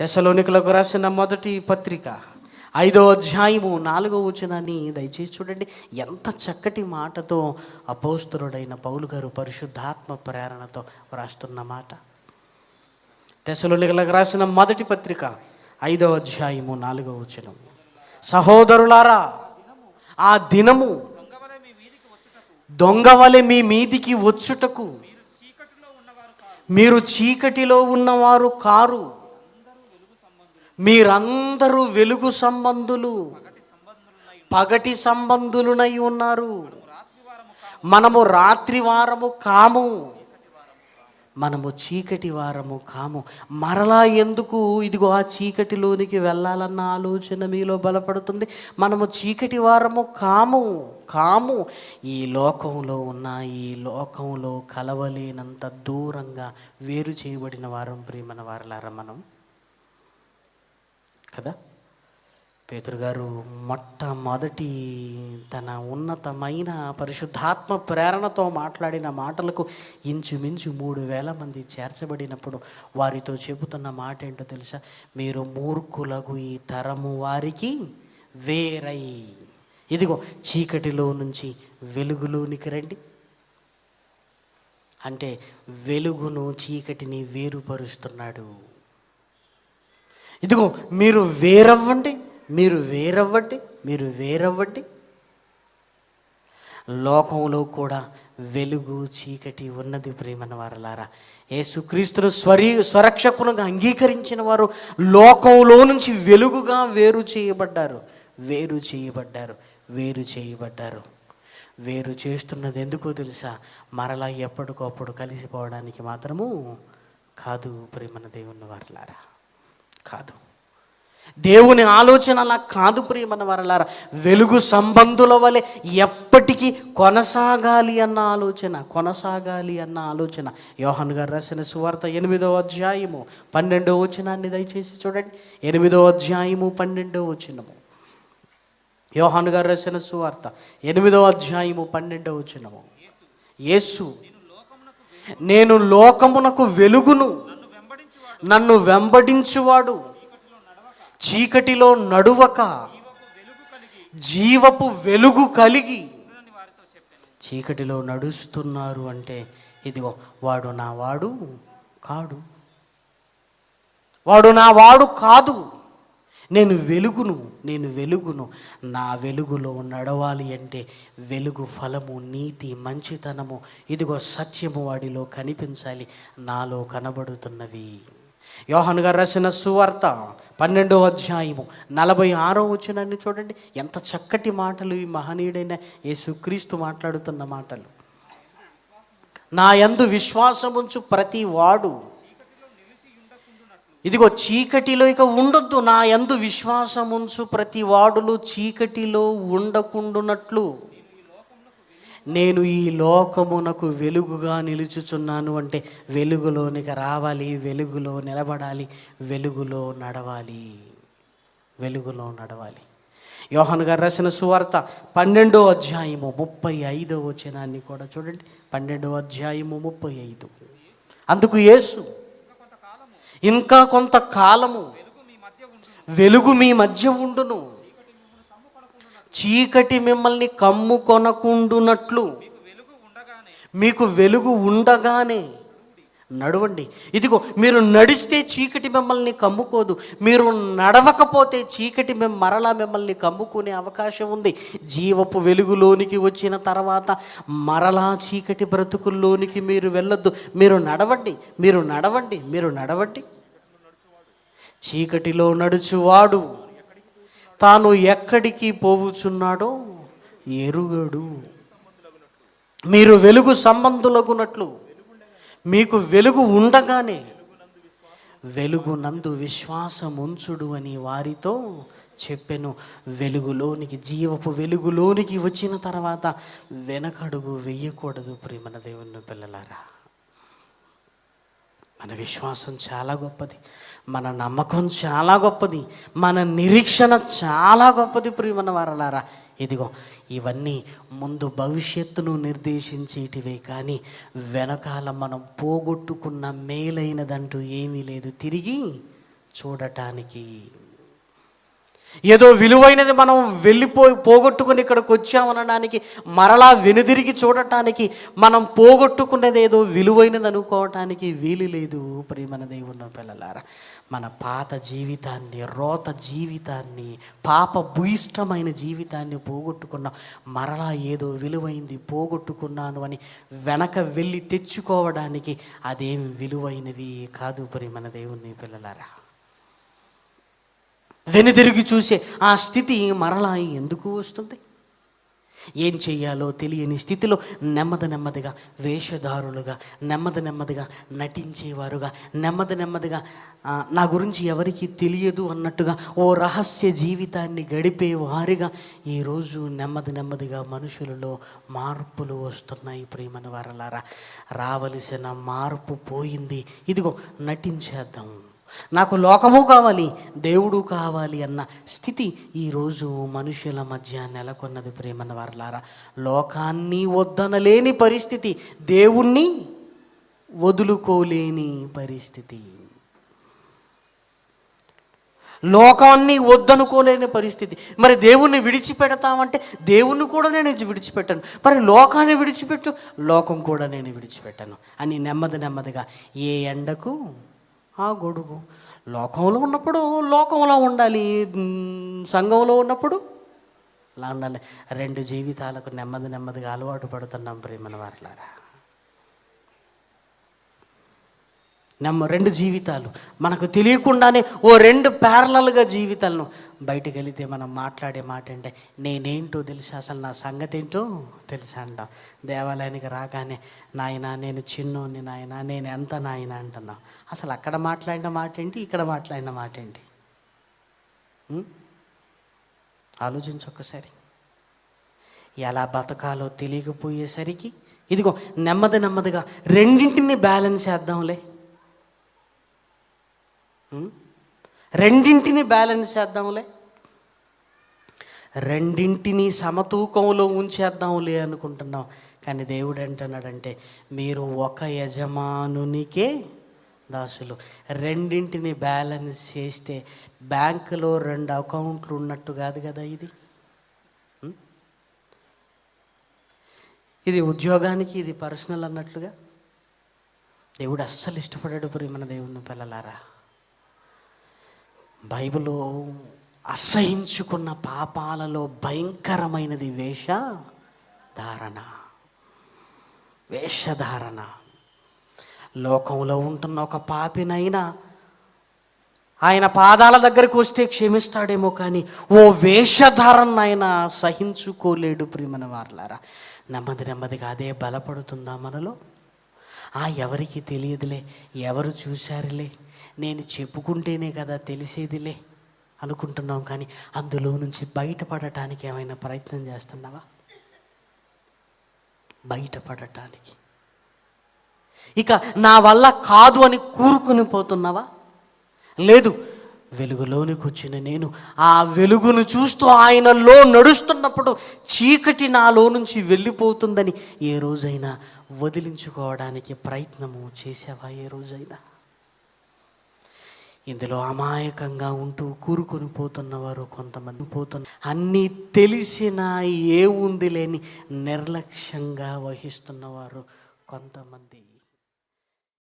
దశలోనికలకు రాసిన మొదటి పత్రిక. ఐదో అధ్యాయము నాలుగో వచనాన్ని దయచేసి చూడండి. ఎంత చక్కటి మాటతో అపోస్తురుడైన పౌలు గారు పరిశుద్ధాత్మ ప్రేరణతో వ్రాస్తున్న మాట. దశలోనికలకు రాసిన మొదటి పత్రిక ఐదో అధ్యాయము నాలుగో వచనం. సహోదరులారా ఆ దినము దొంగవలె మీ మీదికి వచ్చుటకు మీరు చీకటిలో ఉన్నవారు కారు. మీరందరూ వెలుగు సంబంధులు. పగటి సంబంధులునై ఉన్నారు. మనము రాత్రి వారము కాము. మనము చీకటి వారము కాము. మరలా ఎందుకు ఇదిగో ఆ చీకటిలోనికి వెళ్ళాలన్న ఆలోచన మీలో బలపడుతుంది? మనము చీకటి వారము కాము. కాము. ఈ లోకంలో ఉన్న ఈ లోకంలో కలవలేనంత దూరంగా వేరు చేయబడిన వారం ప్రేమన వారలారా మనం. కదా? పేతురు గారు మొట్టమొదటి తన ఉన్నతమైన పరిశుద్ధాత్మ ప్రేరణతో మాట్లాడిన మాటలకు ఇంచుమించు మూడు వేల మంది చేర్చబడినప్పుడు వారితో చెబుతున్న మాట ఏంటో తెలుసా? మీరు మూర్ఖులకు ఈ తరము వారికి వేరై. ఇదిగో చీకటిలో నుంచి వెలుగులోనికి రండి. అంటే వెలుగును చీకటిని వేరుపరుస్తున్నాడు. ఇదిగో మీరు వేరవ్వండి మీరు వేరవ్వండి మీరు వేరవ్వండి. లోకంలో కూడా వెలుగు చీకటి ఉన్నది ప్రేమన వారలారా. యేసుక్రీస్తును స్వరీ స్వరక్షకునుగా అంగీకరించిన వారు లోకంలో నుంచి వెలుగుగా వేరు చేయబడ్డారు. వేరు చేయబడ్డారు వేరు చేయబడ్డారు. వేరు చేస్తున్నది ఎందుకో తెలుసా? మరలా ఎప్పటికప్పుడు కలిసిపోవడానికి మాత్రము కాదు ప్రేమన దేవుని వారలారా. కాదు. దేవుని ఆలోచన అలా కాదు ప్రియమన్న వారలారా. వెలుగు సంబంధుల వలె ఎప్పటికీ కొనసాగాలి అన్న ఆలోచన కొనసాగాలి అన్న ఆలోచన. యోహన్ గారు రాసిన సువార్త ఎనిమిదవ అధ్యాయము పన్నెండవ వచనాన్ని దయచేసి చూడండి. ఎనిమిదవ అధ్యాయము పన్నెండవ వచనము. యోహాను గారు రాసిన సువార్త ఎనిమిదవ అధ్యాయము పన్నెండవ వచనము. యేసు నేను లోకమునకు వెలుగును. నన్ను వెంబడించువాడు. చీకటిలో నడువక జీవపు వెలుగు కలిగి చీకటిలో నడుస్తున్నారు అంటే ఇదిగో వాడు నా వాడు కాడు. వాడు నా వాడు కాదు. నేను వెలుగును నేను వెలుగును. నా వెలుగులో నడవాలి అంటే వెలుగు ఫలము నీతి మంచితనము ఇదిగో సత్యము వాడిలో కనిపించాలి. నాలో కనబడుతున్నవి. యోహన్ గారు రాసిన సువార్త పన్నెండో అధ్యాయము నలభై ఆరో వచ్చినాన్ని చూడండి. ఎంత చక్కటి మాటలు ఈ మహనీయుడైన యేసుక్రీస్తు మాట్లాడుతున్న మాటలు. నా యందు విశ్వాసముంచు ప్రతి వాడు. ఇదిగో చీకటిలో ఇక ఉండొద్దు. నా యందు విశ్వాసముంచు ప్రతి వాడులు చీకటిలో ఉండకుండునట్లు. నేను ఈ లోకమునకు వెలుగుగా నిలుచుచున్నాను అంటే వెలుగులోనికి రావాలి వెలుగులో నిలబడాలి వెలుగులో నడవాలి వెలుగులో నడవాలి. యోహన్ గారు రాసిన సువార్త పన్నెండో అధ్యాయము ముప్పై ఐదో వచనాన్ని కూడా చూడండి. పన్నెండో అధ్యాయము ముప్పై ఐదు. అందుకు యేసు ఇంకా కొంతకాలము వెలుగు మీ మధ్య ఉండును. చీకటి మిమ్మల్ని కమ్ము కొనకుండునట్లు. మీకు వెలుగు ఉండగానే నడవండి. ఇదిగో మీరు నడిస్తే చీకటి మిమ్మల్ని కమ్ముకోదు. మీరు నడవకపోతే చీకటి మేము మరలా మిమ్మల్ని కమ్ముకునే అవకాశం ఉంది. జీవపు వెలుగులోనికి వచ్చిన తర్వాత మరలా చీకటి బ్రతుకుల్లోనికి మీరు వెళ్ళొద్దు. మీరు నడవండి మీరు నడవండి మీరు నడవండి. చీకటిలో నడుచువాడు తాను ఎక్కడికి పోవుచున్నాడో? ఎరుగడు. మీరు వెలుగు సంబంధులగునట్లు మీకు వెలుగు ఉండగానే వెలుగునందు విశ్వాసముంచుడు అని వారితో చెప్పెను. వెలుగులోనికి జీవపు వెలుగులోనికి వచ్చిన తర్వాత వెనకడుగు వెయ్యకూడదు ప్రేమన దేవుని పిల్లలారా. మన విశ్వాసం చాలా గొప్పది. మన నమ్మకం చాలా గొప్పది. మన నిరీక్షణ చాలా గొప్పది ప్రియమన్న వారలారా. ఇదిగో ఇవన్నీ ముందు భవిష్యత్తును నిర్దేశించేటివే కానీ వెనకాల మనం పోగొట్టుకున్న మేలైనదంటూ ఏమీ లేదు. తిరిగి చూడటానికి ఏదో విలువైనది మనం వెళ్ళిపోయి పోగొట్టుకుని ఇక్కడికి వచ్చామనడానికి మరలా వెనుదిరిగి చూడటానికి మనం పోగొట్టుకున్నది ఏదో విలువైనది అనుకోవటానికి వీలు లేదు ప్రేమన దేవున్న పిల్లలారా. మన పాత జీవితాన్ని రోత జీవితాన్ని పాప భూయిష్టమైన జీవితాన్ని పోగొట్టుకున్నాం. మరలా ఏదో విలువైంది పోగొట్టుకున్నాను అని వెనక వెళ్ళి తెచ్చుకోవడానికి అదేం విలువైనవి కాదు ప్రేమన దేవుని పిల్లలారా. వెనుదిరిగి చూసే ఆ స్థితి మరలా ఎందుకు వస్తుంది? ఏం చెయ్యాలో తెలియని స్థితిలో నెమ్మది నెమ్మదిగా వేషధారులుగా నెమ్మది నెమ్మదిగా నటించేవారుగా నెమ్మది నెమ్మదిగా నా గురించి ఎవరికి తెలియదు అన్నట్టుగా ఓ రహస్య జీవితాన్ని గడిపే వారిగా ఈరోజు నెమ్మది నెమ్మదిగా మనుషులలో మార్పులు వస్తున్నాయి ప్రేమని వారలారా. రావలసిన మార్పు పోయింది. ఇదిగో నటించేద్దాం. నాకు లోకము కావాలి దేవుడు కావాలి అన్న స్థితి ఈరోజు మనుషుల మధ్య నెలకొన్నది ప్రేమన్న వారలారా. లోకాన్ని వద్దనలేని పరిస్థితి దేవుణ్ణి వదులుకోలేని పరిస్థితి. లోకాన్ని వద్దనుకోలేని పరిస్థితి. మరి దేవుణ్ణి విడిచిపెడతామంటే దేవుణ్ణి కూడా నేను విడిచిపెట్టాను. మరి లోకాన్ని విడిచిపెట్టు లోకం కూడా నేను విడిచిపెట్టాను అని నెమ్మది నెమ్మదిగా ఏ ఎండకు ఆ గొడుగు. లోకంలో ఉన్నప్పుడు లోకంలో ఉండాలి. సంఘంలో ఉన్నప్పుడు అలా ఉండాలి. రెండు జీవితాలకు నెమ్మది నెమ్మదిగా అలవాటు పడుతున్నాం ప్రేమన వారలారా. నమ్మ రెండు జీవితాలు. మనకు తెలియకుండానే ఓ రెండు ప్యారలల్గా జీవితాలను బయటకు వెళితే మనం మాట్లాడే మాట అంటే నేనేంటో తెలుసా అసలు? నా సంగతి ఏంటో తెలుసా అంట. దేవాలయానికి రాగానే నాయన నేను చిన్నోని నాయన నేను ఎంత నాయన అంటున్నా అసలు అక్కడ మాట్లాడిన మాట ఏంటి? ఇక్కడ మాట్లాడిన మాట ఏంటి? ఆలోచించు ఒక్కసారి. ఎలా బతకాలో తెలియకపోయేసరికి ఇదిగో నెమ్మది నెమ్మదిగా రెండింటిని బ్యాలెన్స్ చేద్దాంలే. రెండింటిని బ్యాలెన్స్ చేద్దాంలే. రెండింటిని సమతూకంలో ఉంచేద్దాంలే అనుకుంటున్నాం. కానీ దేవుడు అంటున్నాడంటే మీరు ఒక యజమానునికే దాసులు. రెండింటిని బ్యాలెన్స్ చేస్తే బ్యాంకులో రెండు అకౌంట్లు ఉన్నట్టు కాదు కదా ఇది? ఇది ఉద్యోగానికి ఇది పర్సనల్ అన్నట్లుగా? దేవుడు అస్సలు ఇష్టపడాడు ప్రియమన దేవుని పిల్లలారా. బైబిల్లో అసహించుకున్న పాపాలలో భయంకరమైనది వేషధారణ వేషధారణ. లోకంలో ఉంటున్న ఒక పాపినైనా ఆయన పాదాల దగ్గరికి వస్తే క్షమిస్తాడేమో కానీ ఓ వేషధారణ ఆయన సహించుకోలేడు ప్రియమన వార్లారా. నెమ్మది నెమ్మదిగా అదే బలపడుతుందా మనలో? ఆ ఎవరికి తెలియదులే ఎవరు చూశారులే? నేను చెప్పుకుంటేనే కదా తెలిసేదిలే అనుకుంటున్నాం కానీ అందులో నుంచి బయటపడటానికి ఏమైనా ప్రయత్నం చేస్తున్నావా? బయటపడటానికి. ఇక నా వల్ల కాదు అని కూరుకుని పోతున్నావా? లేదు వెలుగులోనికి వచ్చిన నేను. ఆ వెలుగును చూస్తూ ఆయనలో నడుస్తున్నప్పుడు చీకటి నాలో నుంచి వెళ్ళిపోతుందని ఏ రోజైనా వదిలించుకోవడానికి ప్రయత్నము చేసావా ఏ రోజైనా? ఇందులో అమాయకంగా ఉంటూ కూరుకొని పోతున్నవారు కొంతమంది పోతున్న అన్నీ తెలిసినా ఏ ఉంది లేని నిర్లక్ష్యంగా వహిస్తున్నవారు కొంతమంది.